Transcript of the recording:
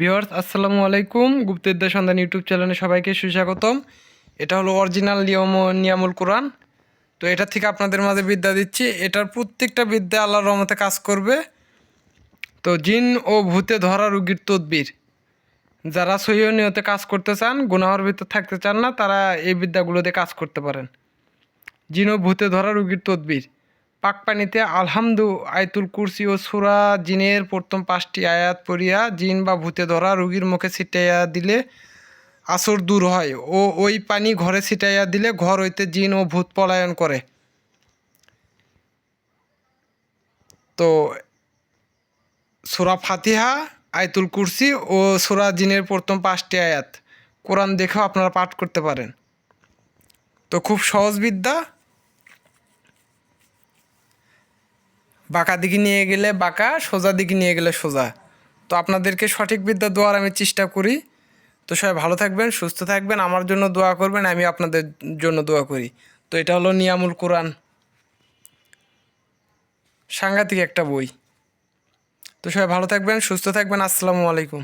Viewers আসসালামু আলাইকুম। গুপ্তবিদ্যা সন্ধান ইউটিউব চ্যানেলে সবাইকে সুস্বাগতম। এটা হলো অরিজিনাল নিয়ম নিয়ামুল কোরআন। তো এটা থেকে আপনাদের মাঝে বিদ্যা দিচ্ছি, এটার প্রত্যেকটা বিদ্যা আল্লাহর রহমতে কাজ করবে। তো জিন ও ভূতে ধরা রুগীর তদবির। যারা সহিহ নিয়তে কাজ করতে চান, গুনাহর ভিতর থাকতে চান না, তারা এই বিদ্যাগুলো দিয়ে কাজ করতে পারেন। জিন ও ভূতে ধরা রুগীর তদবির। পাক পানিতে আলহামদু আয়তুল কুরসি ও সুরা জিনের প্রথম পাঁচটি আয়াত পড়িয়া জিন বা ভূতে ধরা রুগীর মুখে ছিটাইয়া দিলে আসর দূর হয় ও ওই পানি ঘরে ছিটাইয়া দিলে ঘর হইতে জিন ও ভূত পলায়ন করে। তো সুরা ফাতিহা, আয়তুল কুরসি ও সুরা জিনের প্রথম পাঁচটি আয়াত। কোরআন দেখেও আপনারা পাঠ করতে পারেন। তো খুব সহজ বিদ্যা বাঁকা দিকে নিয়ে গেলে বাঁকা, সোজা দিকে নিয়ে গেলে সোজা। তো আপনাদেরকে সঠিক বিদ্যা দেওয়ার আমি চেষ্টা করি। তো সবাই ভালো থাকবেন, সুস্থ থাকবেন, আমার জন্য দোয়া করবেন, আমি আপনাদের জন্য দোয়া করি। তো এটা হলো নিয়ামুল কোরআন। সাংঘাতিক একটা বই। তো সবাই ভালো থাকবেন, সুস্থ থাকবেন, আসসালামু আলাইকুম।